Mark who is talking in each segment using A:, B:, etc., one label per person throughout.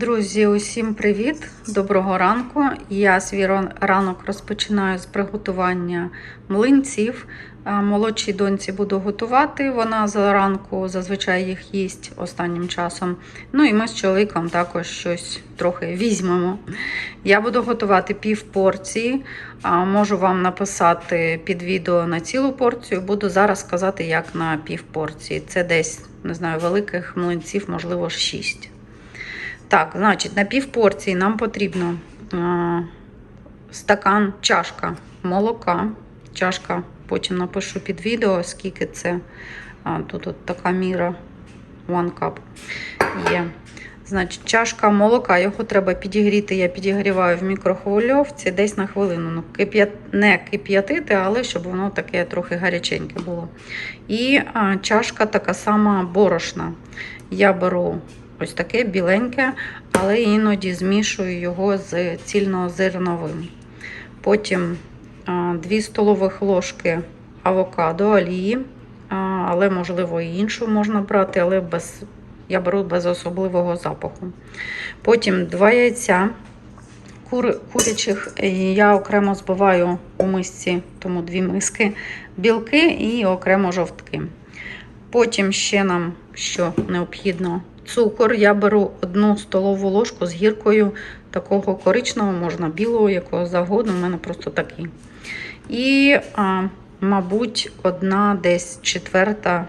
A: Друзі, усім привіт! Доброго ранку. Я свій ранок розпочинаю з приготування млинців. Молодшій доньці буду готувати. Вона зранку зазвичай їх їсть останнім часом. Ну і ми з чоловіком також щось трохи візьмемо. Я буду готувати пів порції. Можу вам написати під відео на цілу порцію. Буду зараз сказати, як на пів порції. Це десь, не знаю, великих млинців, можливо, 6. Так, значить, на пів порції нам потрібно а, стакан, чашка молока. Чашка, потім напишу під відео, скільки це. А, тут от така міра one cup є. Значить, чашка молока, його треба підігріти. Я підігріваю в мікрохвильовці десь на хвилину. Ну, кип'ят... Не кип'ятити, але щоб воно таке трохи гаряченьке було. І а, чашка така сама борошна. Я беру ось таке біленьке, але іноді змішую його з цільнозерновим. Потім 2 столових ложки авокадо, олії, але, можливо, і іншу можна брати, але без, я беру без особливого запаху. Потім 2 яйця кур, курячих я окремо збиваю у мисці, тому дві миски, білки і окремо жовтки. Потім ще нам, що необхідно, цукор. Я беру одну столову ложку з гіркою такого коричневого, можна білого, якого завгодно, у мене просто такий. І, а, мабуть, одна десь четверта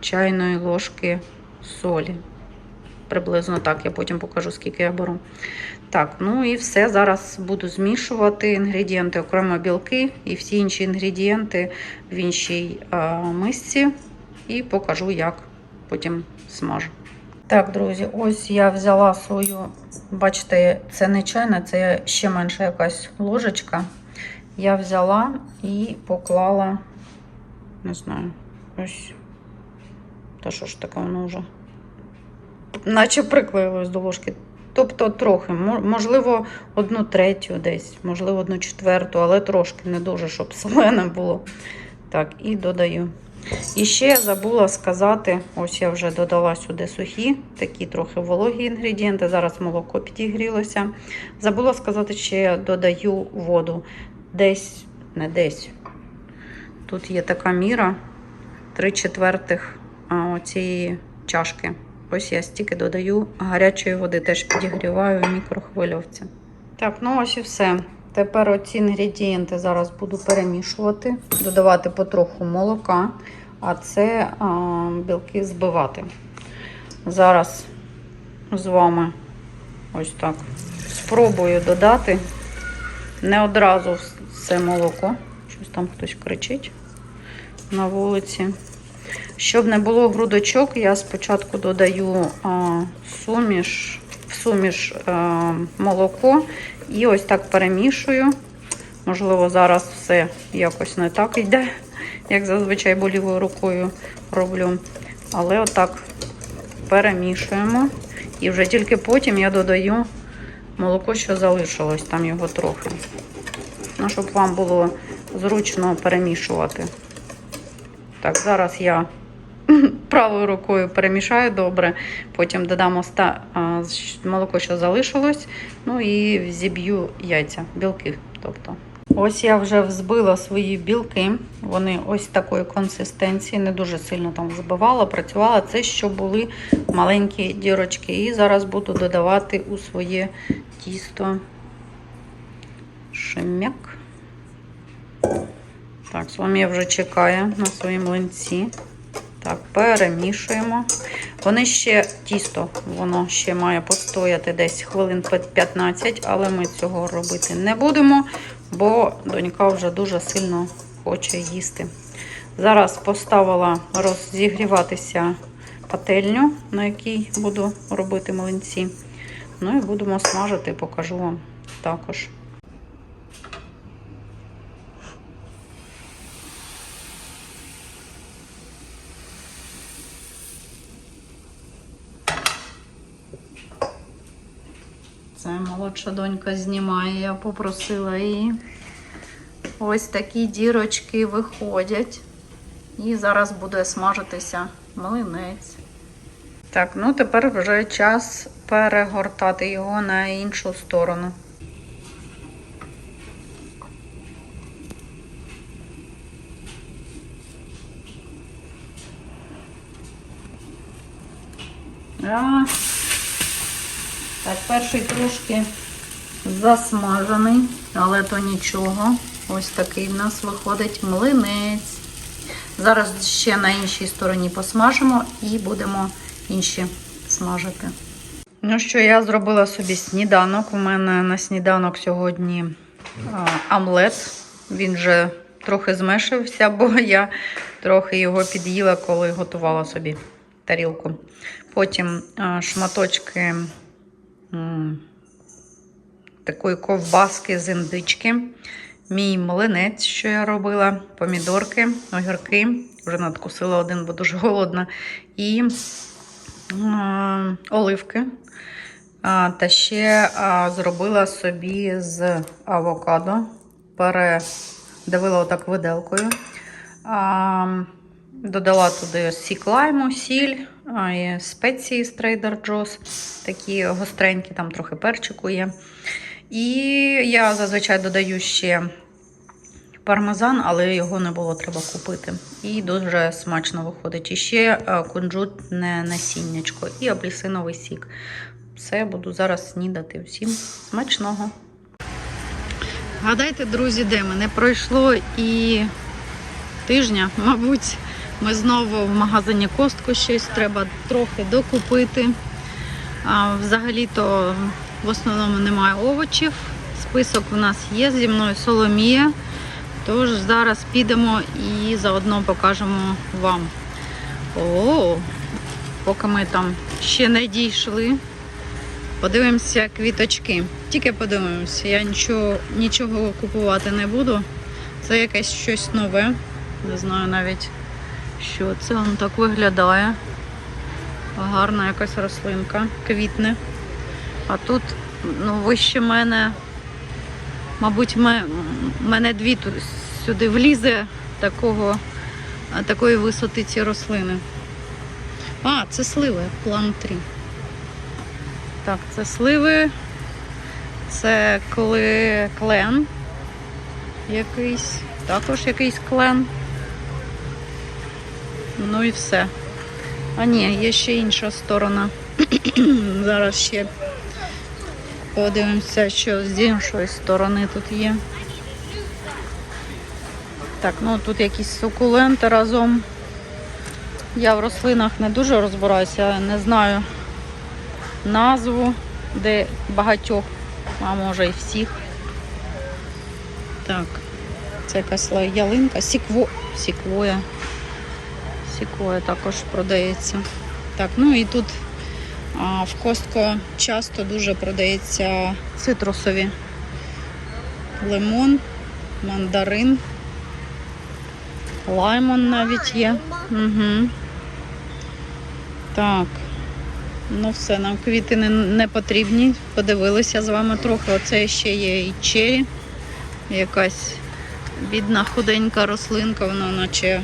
A: чайної ложки солі. Приблизно так, я потім покажу, скільки я беру. Так, ну і все. Зараз буду змішувати інгредієнти, окремо білки і всі інші інгредієнти в іншій а, мисці. І покажу, як потім смажу. Так, друзі, ось я взяла свою, бачите, це не чайна, це ще менша якась ложечка. Я взяла і поклала, не знаю, ось. Та що ж таке воно вже? Наче приклеїлось до ложки. Тобто трохи, можливо, одну третю десь, можливо, одну четверту, але трошки не дуже, щоб солене було. Так, і додаю. І ще я забула сказати: ось я вже додала сюди сухі, такі трохи вологі інгредієнти. Зараз молоко підігрілося. Забула сказати, що я додаю воду. Десь, не десь. Тут є така міра 3 четвертих цієї чашки. Ось я стільки додаю гарячої води, теж підігріваю в мікрохвильовці. Так, ну ось і все. Тепер оці інгредієнти зараз буду перемішувати, додавати потроху молока, а це а, білки збивати. Зараз з вами ось так спробую додати не одразу все молоко. Щось там хтось кричить на вулиці. Щоб не було грудочок, я спочатку додаю а, суміш, в суміш а, молоко і ось так перемішую. Можливо, зараз все якось не так йде, як зазвичай бо лівою рукою роблю. Але отак перемішуємо. І вже тільки потім я додаю молоко, що залишилось, там його трохи. Ну, щоб вам було зручно перемішувати. Так, зараз я правою рукою перемішаю добре, потім додам оста... молоко, що залишилось, ну і зіб'ю яйця, білки. тобто. Ось я вже взбила свої білки. Вони ось такої консистенції, не дуже сильно там збивала, працювала. Це що були маленькі дірочки. І зараз буду додавати у своє тісто шем'як. Так, Соломія вже чекає на свої млинці. Так, перемішуємо. Вони ще тісто, воно ще має постояти десь хвилин 15, але ми цього робити не будемо, бо донька вже дуже сильно хоче їсти. Зараз поставила розігріватися пательню, на якій буду робити млинці. Ну і будемо смажити, покажу вам також. Це молодша донька знімає, я попросила її. Ось такі дірочки виходять. І зараз буде смажитися млинець. Так, ну тепер вже час перегортати його на іншу сторону. А, так, перший трошки засмажений, але то нічого. Ось такий в нас виходить млинець. Зараз ще на іншій стороні посмажимо і будемо інші смажити. Ну що, я зробила собі сніданок. У мене на сніданок сьогодні омлет. Він вже трохи змешився, бо я трохи його під'їла, коли готувала собі тарілку. Потім шматочки такої ковбаски з індички. Мій млинець, що я робила, помідорки, огірки. Вже надкусила один, бо дуже голодна. І е, оливки. А, та ще а, зробила собі з авокадо. Передавила отак виделкою. А, додала туди сік лайму, сіль, спеції з Trader Joe's. Такі гостренькі, там трохи перчику є. І я зазвичай додаю ще пармезан, але його не було треба купити. І дуже смачно виходить. І ще е, кунжутне насіннячко і апельсиновий сік. Все, буду зараз снідати. Всім смачного. Гадайте, друзі, де ми? Не пройшло і тижня, мабуть. Ми знову в магазині Костку щось треба трохи докупити. Взагалі-то в основному немає овочів. Список у нас є зі мною Соломія. Тож зараз підемо і заодно покажемо вам. О, поки ми там ще не дійшли. Подивимося квіточки. Тільки подивимося, я нічого, нічого купувати не буду. Це якесь щось нове. Не знаю навіть, що це воно так виглядає. Гарна якась рослинка, квітне. А тут, ну, вище мене, мабуть, ме- мене дві сюди влізе такого, такої висоти ці рослини. А, це сливи, план 3. Так, це сливи. Це кли... клен якийсь. Також якийсь клен. Ну і все. А ні, є ще інша сторона. Зараз ще подивимося, що з іншої сторони тут є. Так, ну тут якісь сукуленти разом. Я в рослинах не дуже розбираюся, не знаю назву, де багатьох, а може і всіх. Так, це якась ялинка, сікво, сіквоя. Сіквоя також продається. Так, ну і тут а, в Костко часто дуже продається цитрусові. Лимон, мандарин, лаймон навіть є. Угу. Так. Ну все, нам квіти не, не потрібні. Подивилися з вами трохи. Оце ще є і чері. Якась бідна худенька рослинка, вона наче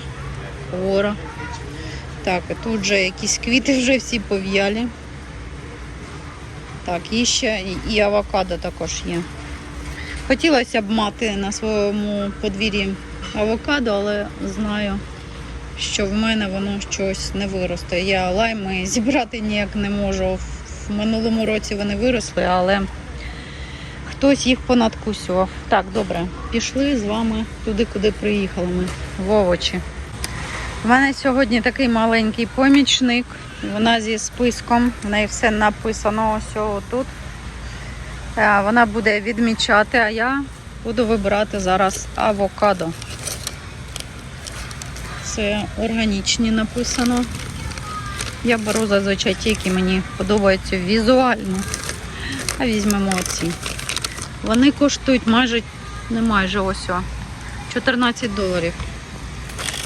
A: хвора. Так, тут вже якісь квіти вже всі пов'ялі. Так, і ще і авокадо також є. Хотілося б мати на своєму подвір'ї авокадо, але знаю, що в мене воно щось не виросте. Я лайми зібрати ніяк не можу. В минулому році вони виросли, але хтось їх понадкусював. Так, добре, пішли з вами туди, куди приїхали ми, в овочі. У мене сьогодні такий маленький помічник. Вона зі списком, в неї все написано ось тут. Е, Вона буде відмічати, а я буду вибирати зараз авокадо. Це органічні написано. Я беру зазвичай ті, які мені подобаються візуально. А візьмемо оці. Вони коштують майже, не майже ось 14 доларів.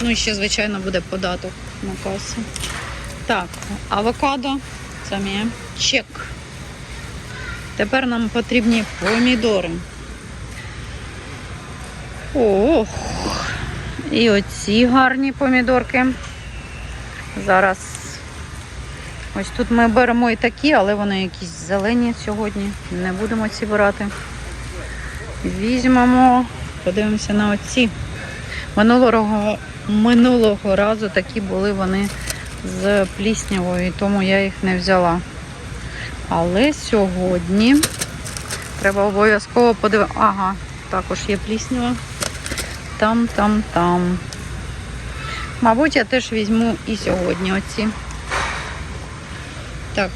A: Ну і ще, звичайно, буде податок на касі. Так, авокадо. Мій чек. Тепер нам потрібні помідори. Ох. І оці гарні помідорки. Зараз Ось тут ми беремо і такі, але вони якісь зелені сьогодні. Не будемо ці брати. Візьмемо, подивимося на оці. Минулого, минулого разу такі були вони з пліснявою, тому я їх не взяла. Але сьогодні треба обов'язково подивитися. Ага, також є пліснява. Там, там, там. Мабуть, я теж візьму і сьогодні оці. Так,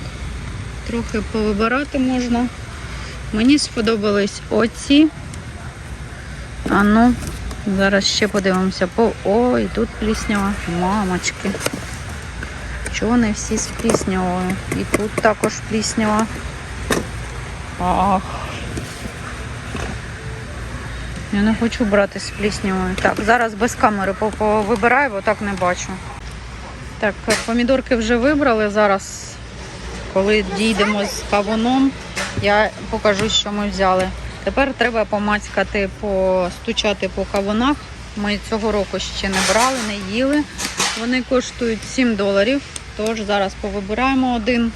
A: трохи повибирати можна. Мені сподобались оці. А ну, зараз ще подивимося. По... Ой, тут пліснява. Мамочки. Чого вони всі з пліснявою? І тут також пліснява. Ах. Я не хочу брати з пліснявою. Так, зараз без камери вибираю, бо так не бачу. Так, помідорки вже вибрали. Зараз, коли дійдемо з кавуном, я покажу, що ми взяли. Тепер треба помацькати, постучати по кавунах. Ми цього року ще не брали, не їли. Вони коштують 7 доларів. Тож зараз повибираємо один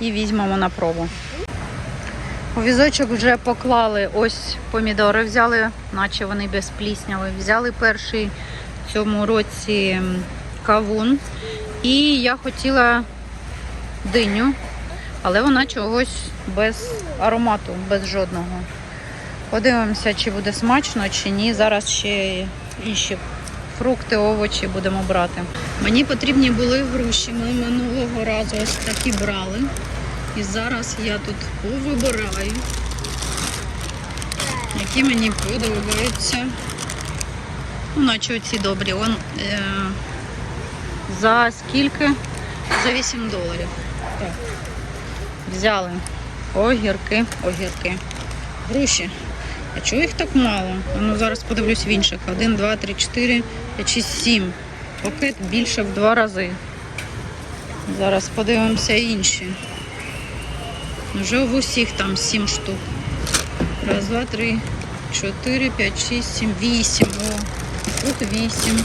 A: і візьмемо на пробу. У візочок вже поклали ось помідори, взяли, наче вони без плісняви. Взяли перший в цьому році кавун. І я хотіла диню, але вона чогось без аромату, без жодного. Подивимося, чи буде смачно, чи ні. Зараз ще інші фрукти, овочі будемо брати. Мені потрібні були груші. Ми минулого разу ось такі брали. І зараз я тут повибираю, які мені подобаються. Ну, наче оці добрі. Он, е, за скільки? За 8 доларів. Так. Взяли огірки, огірки. Груші. А чого їх так мало? Ну, зараз подивлюсь в інших. 1, 2, 3, 4, 5, 6, 7. Пакет більше в два рази. Зараз подивимося інші. Вже в усіх там 7 штук. Раз, два, три, чотири, п'ять, шість, сім, вісім. О, тут вісім.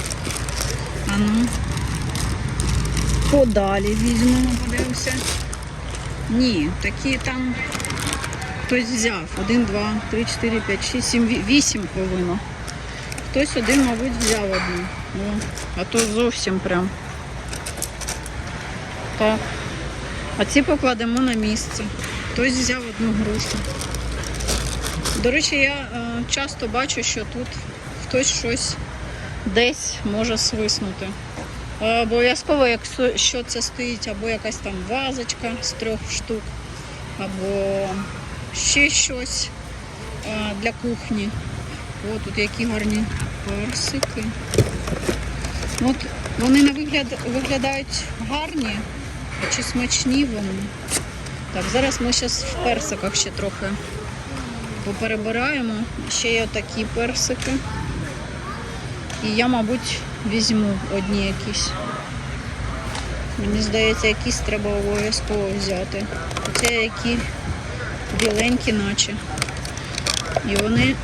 A: А ну. Подалі візьмемо, подивимося. Ні, такі там хтось взяв. Один, два, три, чотири, п'ять, шість, сім, вісім повинно. Хтось один, мабуть, взяв одну. О, а то зовсім прям. Так. А ці покладемо на місце. Хтось взяв одну грушу. До речі, я е, часто бачу, що тут хтось щось десь може свиснути. Е, Обов'язково, якщо що це стоїть, або якась там вазочка з трьох штук, або ще щось е, для кухні. О, тут які гарні персики. От вони на вигляд виглядають гарні, чи смачні вони? Так, зараз ми зараз в персиках ще трохи поперебираємо. Ще є такі персики. І я, мабуть, візьму одні якісь. Мені здається, якісь треба обов'язково взяти. Це які біленькі, наче. І вони,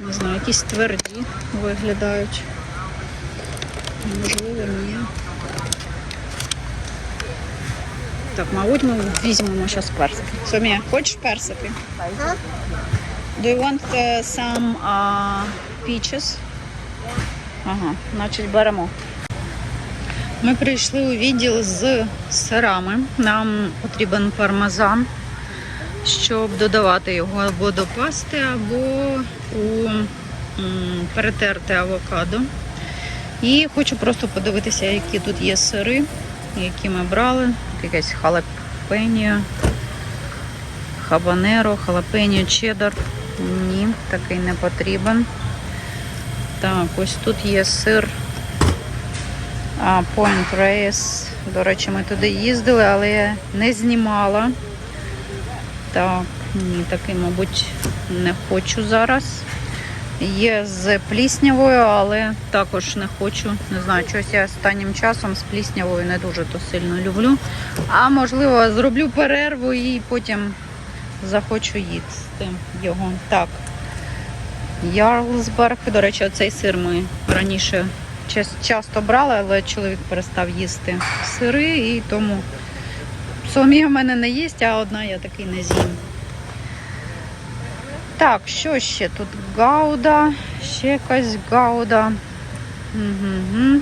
A: не знаю, якісь тверді виглядають. Можливо, ні. Так, мабуть, ми візьмемо зараз персики. Сомія, хочеш персики? Do you want uh, some uh, peaches? Ага, значить беремо. Ми прийшли у відділ з сирами. Нам потрібен пармезан, щоб додавати його або до пасти, або у м, перетерте авокадо. І хочу просто подивитися, які тут є сири, які ми брали. Якась халапеньо, хабанеро, халапеньо, чеддер. Ні, такий не потрібен. Так, ось тут є сир Point Reyes. До речі, ми туди їздили, але я не знімала. Так, ні, такий, мабуть, не хочу зараз. Є з пліснявою, але також не хочу. Не знаю, щось я останнім часом з пліснявою не дуже то сильно люблю. А можливо, зроблю перерву і потім захочу їсти його. Так. Ярлсберг. До речі, оцей сир ми раніше часто брали, але чоловік перестав їсти сири і тому Соломія в мене не їсть, а одна я таки не з'їм. Так, що ще тут? Гауда, ще якась гауда. Угу.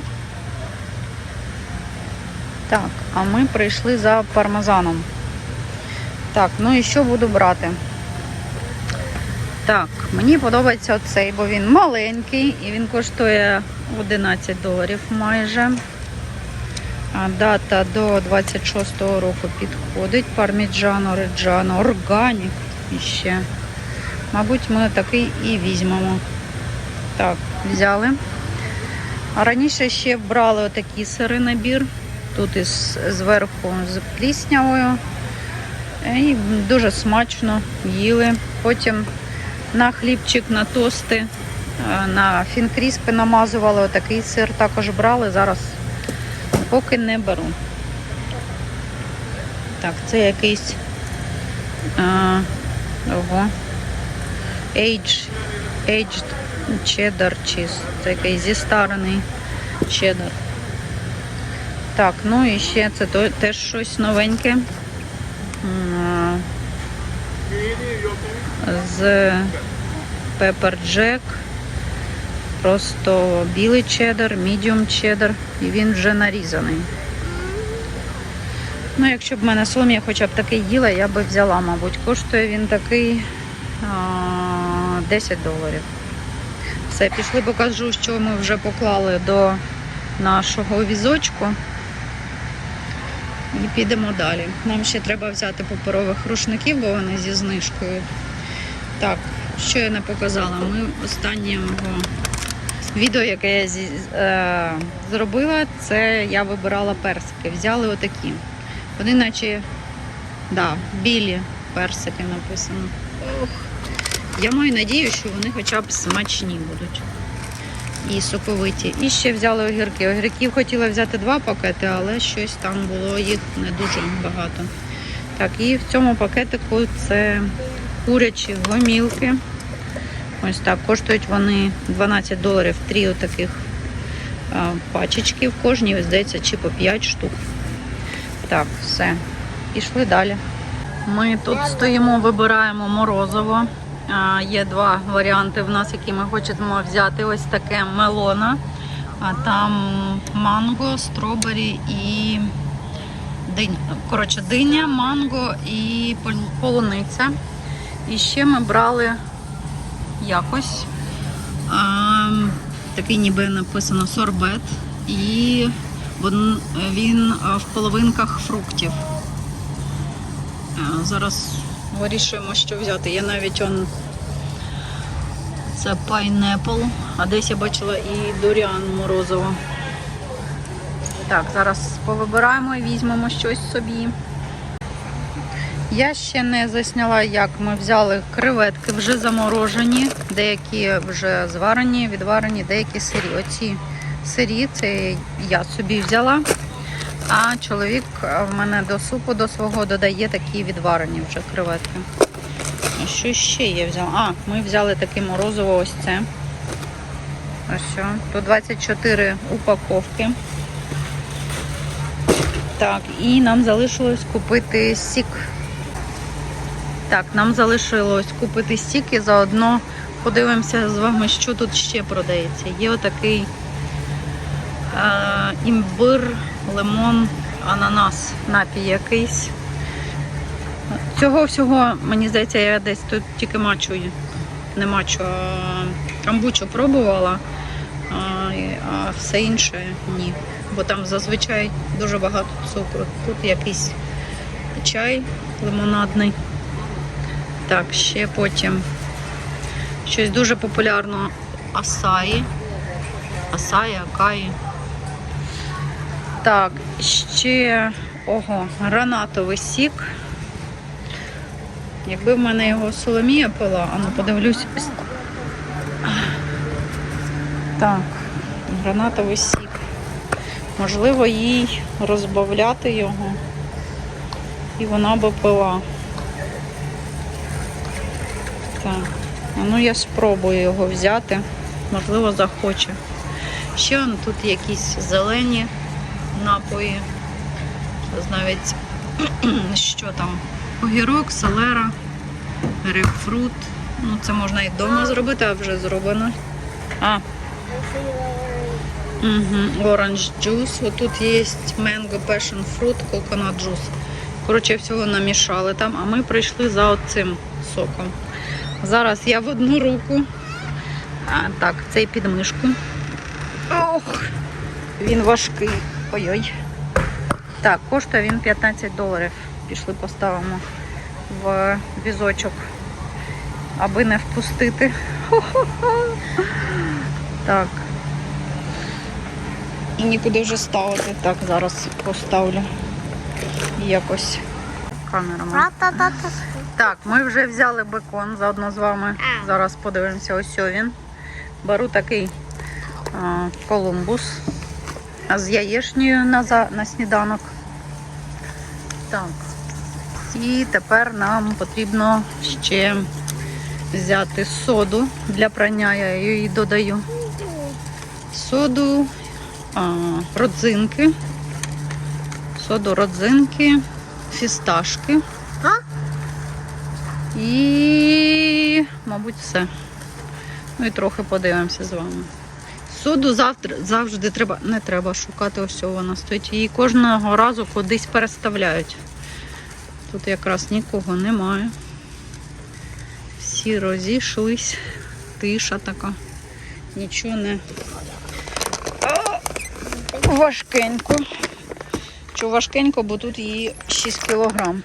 A: Так, а ми прийшли за пармезаном. Так, ну і що буду брати? Так, мені подобається оцей, бо він маленький і він коштує 11 доларів майже. Дата до 26-го року підходить. Парміджано, реджано, органік іще. Мабуть, ми такий і візьмемо. Так, взяли. Раніше ще брали отакий сири набір. Тут із зверху з пліснявою. І дуже смачно їли. Потім на хлібчик, на тости, е, на фінкріспи намазували. Отакий сир також брали. Зараз поки не беру. Так, це якийсь а, ого, Age, aged cheddar cheese. Це якийсь зістарений чеддер. Так, ну і ще це теж щось новеньке. М, З Pepper Jack. Просто білий чеддер, medium чеддер, і він вже нарізаний. Ну, якщо б в мене Соломія хоча б такий їла, я би взяла, мабуть. Коштує він такий 10 доларів. Все, пішли, покажу, що ми вже поклали до нашого візочку. І підемо далі. Нам ще треба взяти паперових рушників, бо вони зі знижкою. Так, що я не показала? Ми останнього відео, яке я зі, е, зробила, це я вибирала персики. Взяли отакі. Вони наче да, білі персики написано. Ох. Я маю надію, що вони хоча б смачні будуть. І соковиті. І ще взяли огірки. Огірків хотіла взяти два пакети, але щось там було їх не дуже багато. Так, і в цьому пакетику це курячі гомілки. Ось так, коштують вони 12 доларів три отаких пачечки в кожній, здається, чи по 5 штук. Так, все. Пішли далі. Ми тут стоїмо, вибираємо морозиво. Є два варіанти в нас, які ми хочемо взяти. Ось таке мелона. А там манго, стробері і динь. Коротше, диня, манго і полуниця. І ще ми брали якось. А, такий ніби написано сорбет. І він, в половинках фруктів. Зараз вирішуємо, що взяти. Я навіть он це пайнепл, а десь я бачила і дуріан морозиво. Так, зараз повибираємо і візьмемо щось собі. Я ще не засняла, як ми взяли креветки вже заморожені, деякі вже зварені, відварені, деякі сирі. Оці сирі, це я собі взяла. А чоловік е, в мене до супу до свого додає такі відварені вже креветки. Що ще я взяла? А, ми взяли таке морозиво ось це. Ось. Тут 24 упаковки. Так, і нам залишилось купити сік. Так, нам залишилось купити сік і заодно подивимося з вами, що тут ще продається. Є отакий е, імбир, лимон, ананас, напій якийсь. Цього всього, мені здається, я десь тут тільки мачу, не мачу, а камбучу пробувала, а, а все інше ні. Бо там зазвичай дуже багато цукру. Тут якийсь чай лимонадний. Так, ще потім щось дуже популярно асаї. Асаї, акаї. Так, ще ого, гранатовий сік. Якби в мене його Соломія пила, а ну подивлюсь. Так, гранатовий сік. Можливо, їй розбавляти його. І вона би пила. Так. Ну я спробую його взяти. Можливо, захоче. Ще он, тут якісь зелені напої. Навіть що там? Огірок, селера, грейпфрут. Ну, це можна і вдома зробити, а вже зроблено. А, Угу. Оранж джус. Отут є mango passion fruit, coconut juice. Коротше, всього намішали там, а ми прийшли за оцим соком. Зараз я в одну руку. А, так, цей підмишку. Ох, він важкий. Ой-ой. Так, коштує він 15 доларів. Пішли поставимо в візочок, аби не впустити. Хо-хо-хо. Так. І нікуди вже ставити. Так, зараз поставлю. Якось камера. Так, ми вже взяли бекон заодно з вами.
B: А.
A: Зараз подивимося, ось він. Беру такий а, колумбус з яєчнею на, за- на сніданок. Так. І тепер нам потрібно ще взяти соду для прання. Я її додаю. Соду, а, родзинки. Соду родзинки, фісташки. І, мабуть, все. Ну і трохи подивимося з вами. Соду завтра завжди треба, не треба шукати, ось вона стоїть. Її кожного разу кудись переставляють. Тут якраз нікого немає. Всі розійшлись. Тиша така. Нічого не. Важкенько. Чого важкенько, бо тут її 6 кілограм.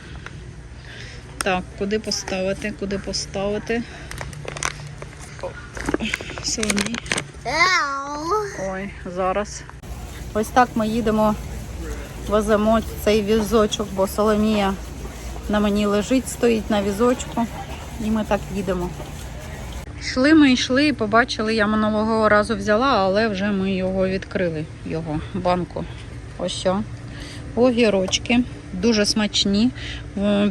A: Так, куди поставити? Куди поставити? Соломій. Ой, зараз. Ось так ми їдемо, веземо цей візочок, бо Соломія на мені лежить, стоїть на візочку, і ми так їдемо. Йшли ми йшли і побачили, я минулого разу взяла, але вже ми його відкрили, його банку. Ось що. Огірочки, дуже смачні.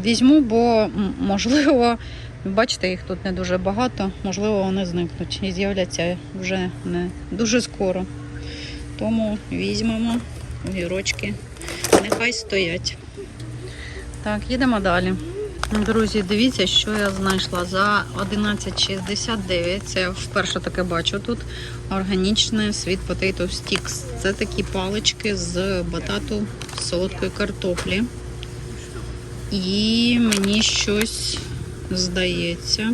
A: Візьму, бо можливо, бачите, їх тут не дуже багато, можливо, вони зникнуть і з'являться вже не дуже скоро. Тому візьмемо огірочки, нехай стоять. Так, їдемо далі. Друзі, дивіться, що я знайшла за 11,69. Це вперше таке бачу тут. Органічне Sweet Potato Sticks. Це такі палички з батату солодкої картоплі. І мені щось здається,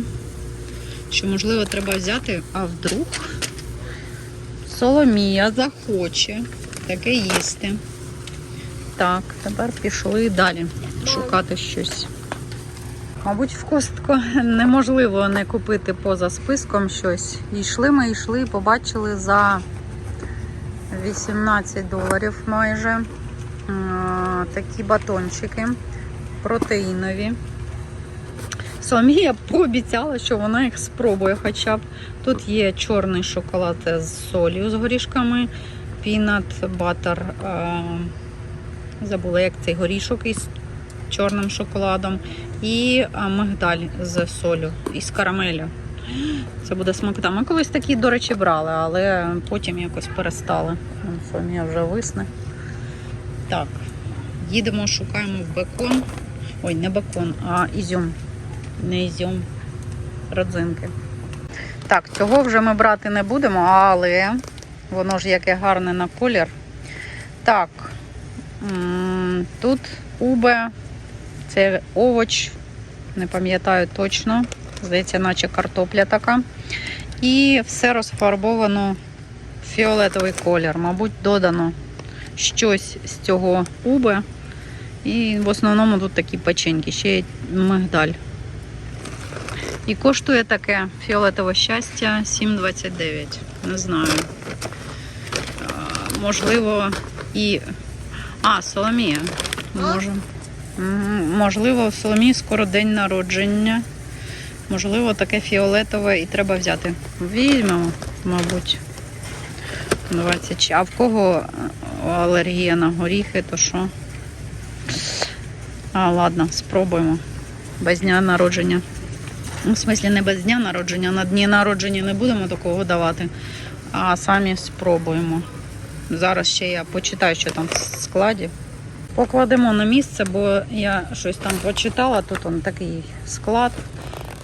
A: що можливо треба взяти, а вдруг Соломія захоче таке їсти. Так, тепер пішли далі шукати щось. Мабуть, в костку неможливо не купити поза списком щось. Йшли ми, йшли, і побачили за 18 доларів майже такі батончики протеїнові. Соломія пообіцяла, що вона їх спробує хоча б. Тут є чорний шоколад з солью з горішками, пінат батер. Забула, як цей горішок із чорним шоколадом. І мигдаль з солю, із карамелю. Це буде смакота. Ми колись такі, до речі, брали, але потім якось перестали. Вон Соломія вже висне. Так, їдемо, шукаємо бекон. Ой, не бекон, а ізюм. Не ізюм, родзинки. Так, цього вже ми брати не будемо, але воно ж яке гарне на колір. Так, тут убе, це овоч, не пам'ятаю точно. Здається, наче картопля така. І все розфарбовано в фіолетовий колір. Мабуть, додано щось з цього убе. І в основному тут такі печеньки, ще є мигдаль. І коштує таке фіолетове щастя 7,29. Не знаю. Можливо, і. А, Соломія. Може. Можливо, у Соломії скоро день народження. Можливо, таке фіолетове і треба взяти. Візьмемо, мабуть. 20. А в кого е, алергія на горіхи, то що? А, ладно, спробуємо. Без дня народження. Ну, В смислі, не без дня народження, на дні народження не будемо такого давати. а самі спробуємо. Зараз ще я почитаю, що там в складі. Покладемо на місце, бо я щось там почитала. Тут он такий склад.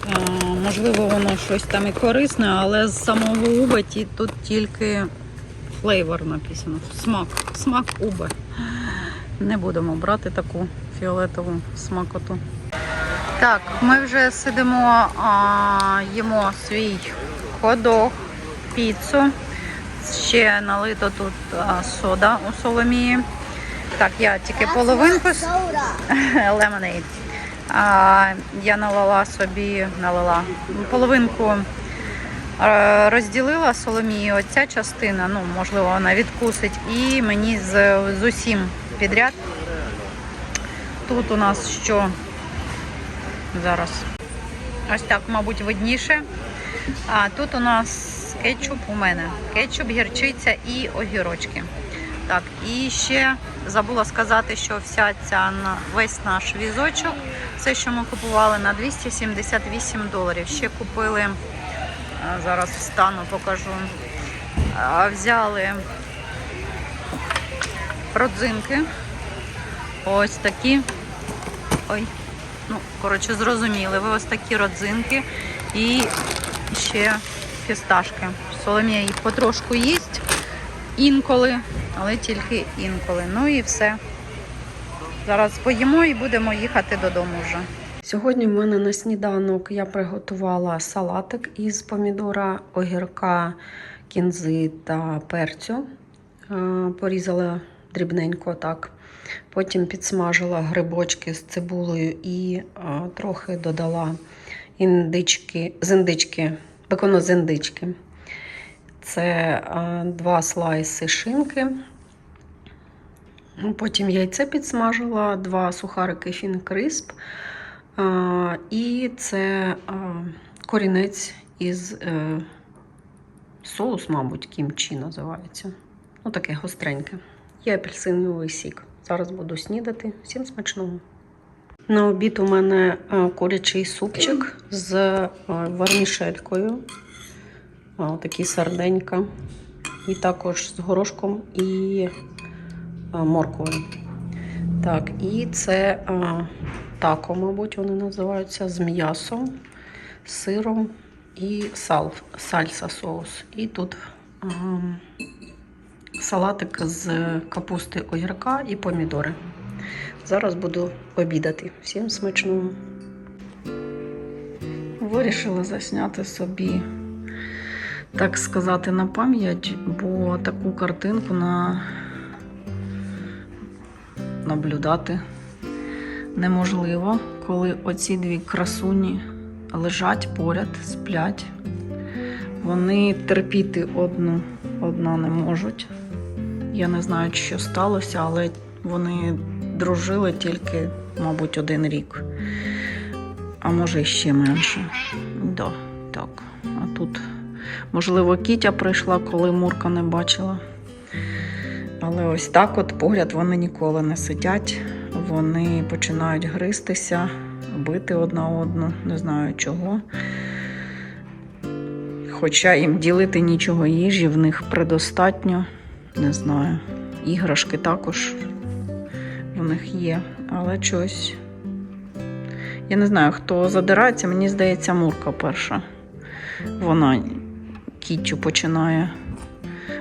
A: Е, Можливо, воно щось там і корисне, але з самого Уба тут тільки флейвор написано. Смак. Смак Уба. Не будемо брати таку фіолетову смакоту. Так, ми вже сидимо, а, їмо свій ходох, піцу. Ще налито тут а, сода у Соломії. Так, я тільки половинку lemonade. А, я налила собі, налила половинку е, розділила Соломії. Оця частина, ну можливо, вона відкусить, і мені з, з усім підряд. Тут у нас що зараз? Ось так, мабуть, видніше. А тут у нас кетчуп у мене. Кетчуп, гірчиця і огірочки. Так, і ще забула сказати, що вся ця весь наш візочок, все, що ми купували на 278 доларів. Ще купили, зараз встану, покажу. Взяли родзинки. Ось такі. Ой, ну, коротше, зрозуміли. Ви ось такі родзинки і ще фісташки. Соломія їх потрошку їсть інколи, але тільки інколи. Ну і все. Зараз поїмо і будемо їхати додому вже. Сьогодні в мене на сніданок я приготувала салатик із помідора, огірка, кінзи та перцю. Порізала дрібненько так. Потім підсмажила грибочки з цибулею і трохи додала індички, з індички, бекону з індички. Це е, два слайси шинки. Ну, Потім яйце підсмажила, два сухарики фінкрисп. Е, І це е, корінець із соус, мабуть, кімчі називається. Ну, таке гостреньке. І апельсиновий сік. Зараз буду снідати. Всім смачного. На обід у мене курячий супчик з е, вармішелькою. О, такі сарденька. І також з горошком і морквою. Так, і це е, тако, мабуть, вони називаються з м'ясом, сиром і сал, сальса соус. І тут е, салатик з капусти огірка і помідори. Зараз буду обідати. Всім смачного. Вирішила засняти собі, так сказати, на пам'ять, бо таку картинку на наблюдати неможливо, коли оці дві красуні лежать поряд, сплять. Вони терпіти одну одна не можуть. Я не знаю, що сталося, але вони дружили тільки, мабуть, один рік. А може, і ще менше. Да, так. А тут, можливо, Кітя прийшла, коли Мурка не бачила. Але ось так от погляд вони ніколи не сидять. Вони починають гристися, бити одна одну, не знаю чого. Хоча їм ділити нічого їжі, в них предостатньо, не знаю. Іграшки також в них є, але щось. Я не знаю, хто задирається, мені здається, Мурка перша. Вона кітчу починає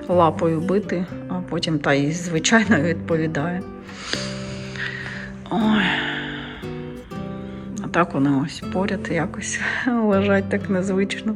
A: лапою бити, а потім та й звичайно відповідає. Ой. А так вони ось поряд якось лежать так незвично.